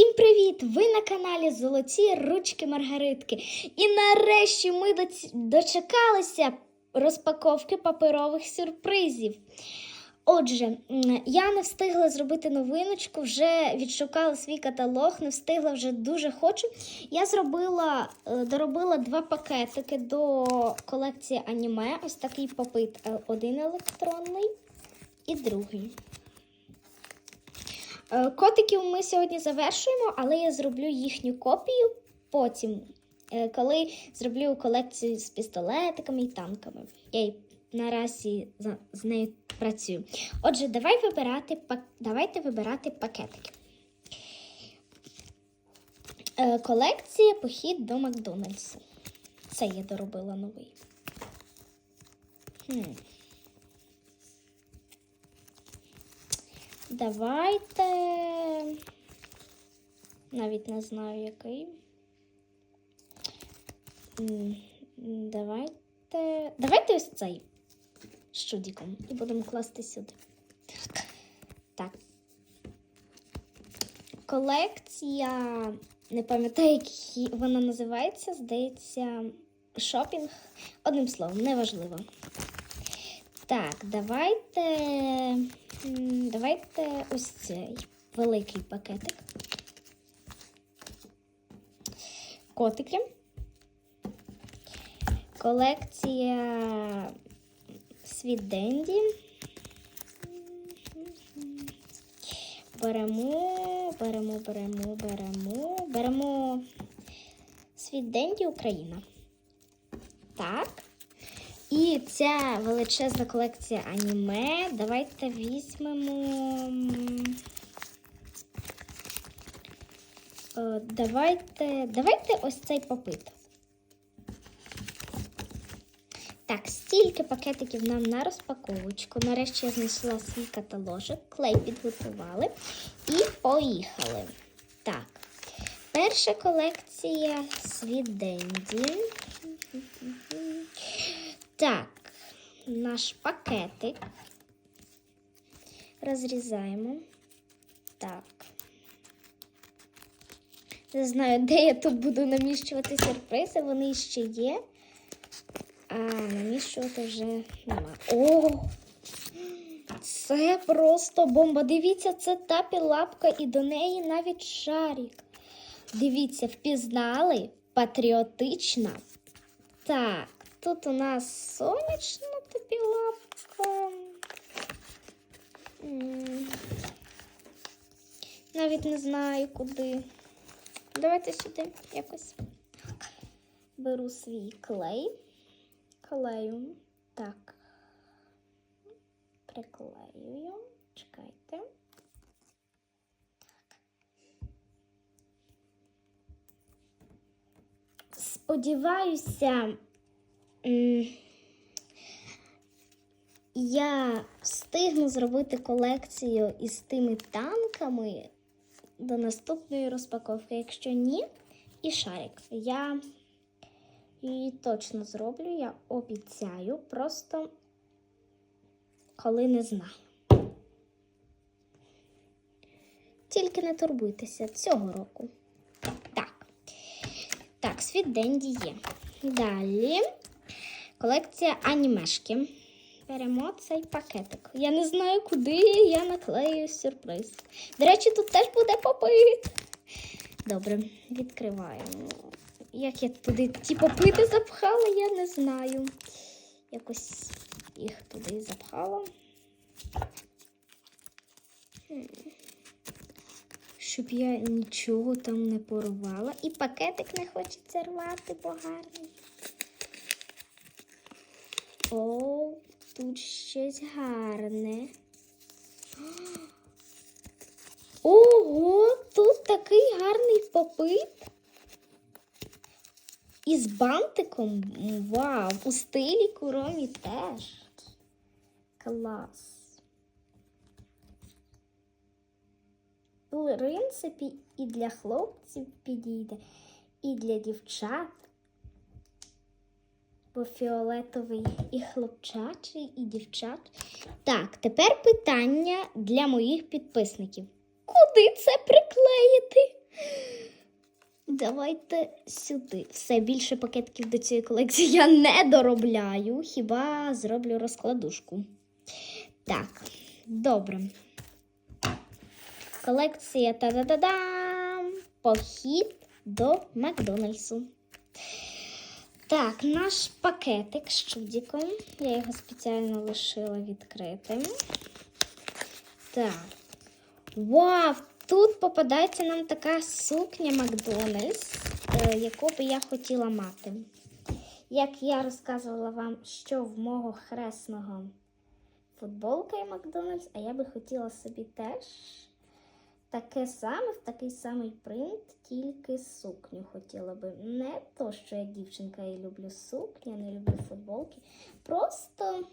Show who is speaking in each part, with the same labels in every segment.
Speaker 1: Всім привіт! Ви на каналі Золоті Ручки Маргаритки. І нарешті ми дочекалися розпаковки паперових сюрпризів. Отже, я не встигла зробити новиночку, вже відшукала свій каталог, не встигла вже дуже хочу. Я зробила, е, доробила два пакетики до колекції аніме. Ось такий попит е, один електронний і другий. Е, Котиків ми сьогодні завершуємо, але я зроблю їхню копію потім, е, коли зроблю колекцію з пістолетиками і танками. Я наразі з нею працюю. Отже, давай вибирати, давайте вибирати пакетики. Е, Колекція Похід до Макдональдсу. Це я доробила новий. Хм. Давайте. Навіть не знаю який. Давайте. Давайте ось цей з чудіком. І будемо класти сюди. Так. Колекція. Не пам'ятаю, як вона називається. Здається, шопінг. Одним словом, неважливо. Так, давайте. Давайте ось цей великий пакетик. Котики. Колекція Світ Денді. Беремо, беремо, беремо, беремо, беремо Світ Денді Україна. Так. І ця величезна колекція аніме. Давайте візьмемо. е, Давайте, давайте ось цей попит. Так, стільки пакетиків нам на розпаковочку. Нарешті я знайшла свій каталожик, клей підготували і поїхали. Так, перша колекція Світ Денді. Так, наш пакетик. Розрізаємо. Так. Не знаю, де я тут буду наміщувати сюрпризи, вони ще є. А наміщувати вже нема. О! Це просто бомба. Дивіться, це та пілапка, і до неї навіть шарик. Дивіться, впізнали? Патріотична. Так, тут у нас сонячна та пілапка. М, Навіть не знаю куди. Давайте сюди якось. Беру свій клей. Клею. Так. Приклеюю. Чекайте. Сподіваюся, м, я встигну зробити колекцію із тими танками до наступної розпаковки. Якщо ні, і шарик. Я її точно зроблю, я обіцяю, просто коли не знаю. Тільки не турбуйтеся цього року. Так. Так, світ Денді є. Далі колекція анімешки. Беремо цей пакетик. Я не знаю, куди я наклею сюрприз. До речі, тут теж буде попит. Добре, відкриваємо. Як я туди ті попити запхала, я не знаю. Якось їх туди запхала. Щоб я нічого там не порвала. І пакетик не хочеться рвати, бо гарний. О, тут щось гарне. Ого, тут такий гарний попит. Із бантиком. Вау! У стилі куромі теж. Клас. В принципі, і для хлопців підійде, і для дівчат. Бо фіолетовий і хлопчачий, і дівчат. Так, тепер питання для моїх підписників. Куди це приклеїти? давайте сюди. Все більше пакетків до цієї колекції я не доробляю, хіба зроблю розкладушку. Так, добре. Колекція та-да-да-дам! Похід до Макдональдсу. Так, наш пакетик з чудіком. Я його спеціально лишила відкритим. Так. Вау! Тут попадається нам така сукня Макдональдс, е, яку би я хотіла мати. Як я розказувала вам, що в мого хресного футболка і Макдональдс, а я би хотіла собі теж таке саме, в такий самий принт, тільки сукню хотіла би. Не то, що я дівчинка і люблю сукні, не люблю футболки. Просто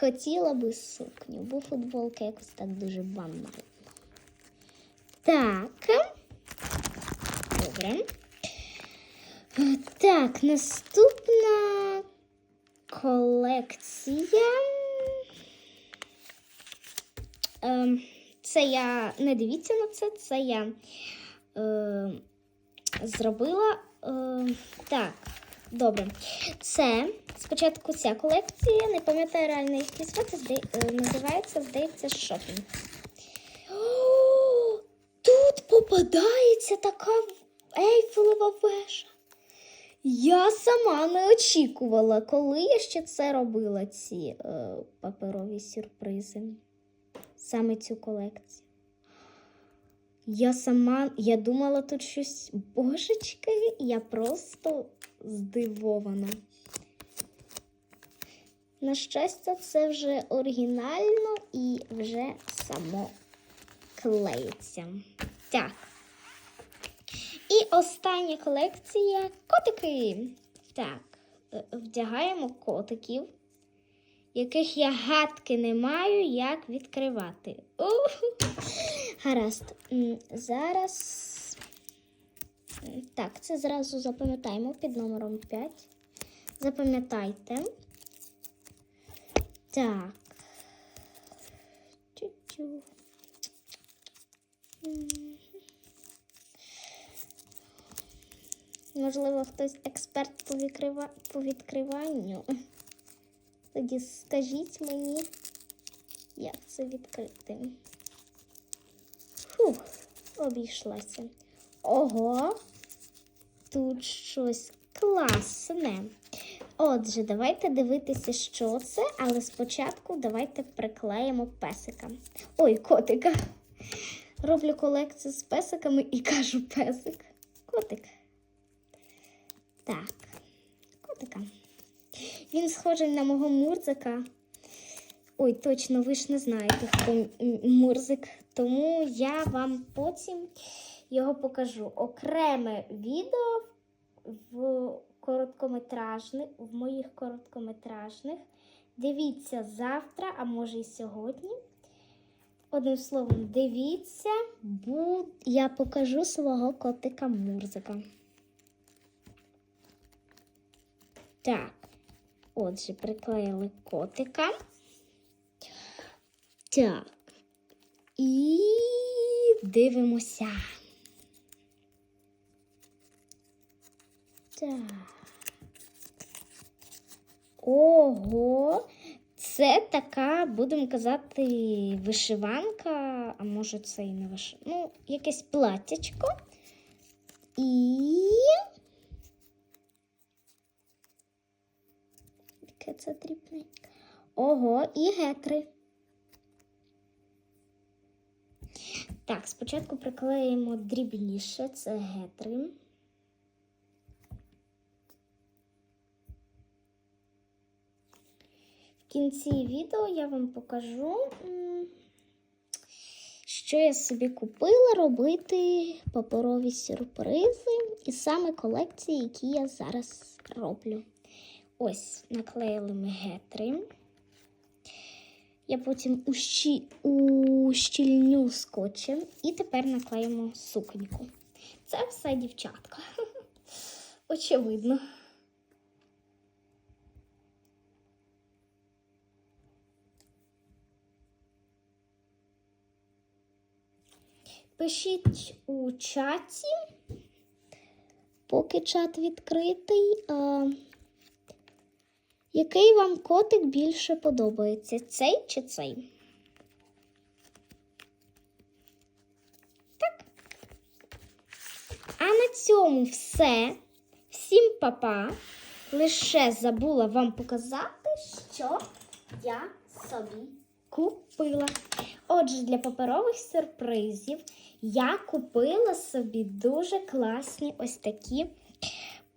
Speaker 1: хотіла би сукню, бо футболка якось так дуже банальна. Так. Добре. Так, наступна колекція. Ем, Це я не дивіться на це, це я е, зробила. Е, так, добре. Це спочатку ця колекція, не пам'ятаю реально їх звати, е, називається, здається, шопінг. О, Тут попадається така ейфелева вежа. Я сама не очікувала, коли я ще це робила, ці е, паперові сюрпризи. Саме цю колекцію. Я сама, я думала тут щось божечки, я просто здивована. На щастя, це вже оригінально і вже само клеїться. Так. І остання колекція котики. Так, е, вдягаємо котиків, яких я гадки не маю, як відкривати. Уху. Гаразд. Зараз. Так, це зразу запам'ятаємо під номером 5. Запам'ятайте. Так. Чу-чу. Можливо, хтось експерт по, відкрива... по відкриванню. Тоді скажіть мені, як це відкрити. Фух, обійшлася. Ого, тут щось класне. Отже, давайте дивитися, що це, але спочатку давайте приклеїмо песика. Ой, котика. Роблю колекцію з песиками і кажу песик. Котик. Так, котика. Він схожий на мого мурзика. Ой, точно, ви ж не знаєте, хто мурзик. Тому я вам потім його покажу. Окреме відео в короткометражних, в моїх короткометражних. Дивіться завтра, а може і сьогодні. Одним словом, дивіться, бу... я покажу свого котика Мурзика. Так, отже, приклеїли котика. Так. І дивимося. Так. Ого, це така, будемо казати, вишиванка, а може це і не вишиванка. Ну, якесь платтячко. І. Яке це дрібненьке. Ого, і гетри. Так, спочатку приклеїмо дрібніше, це гетри. В кінці відео я вам покажу, що я собі купила робити паперові сюрпризи і саме колекції, які я зараз роблю. Ось, наклеїли ми гетри. Я потім ущі... ущільню скотчем і тепер наклеїмо суконьку. Це все дівчатка. Очевидно. Пишіть у чаті, поки чат відкритий. Який вам котик більше подобається? Цей чи цей? Так. А на цьому все. Всім папа. Лише забула вам показати, що я собі купила. Отже, для паперових сюрпризів я купила собі дуже класні ось такі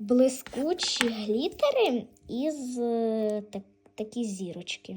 Speaker 1: блискучі глітери із е, так, такі зірочки.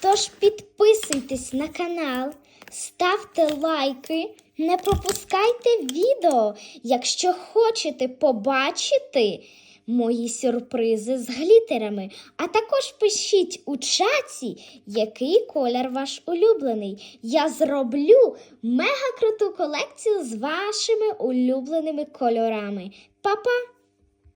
Speaker 1: Тож підписуйтесь на канал, ставте лайки, не пропускайте відео, якщо хочете побачити мої сюрпризи з глітерами. А також пишіть у чаті, який колір ваш улюблений. Я зроблю мега круту колекцію з вашими улюбленими кольорами. Па-па!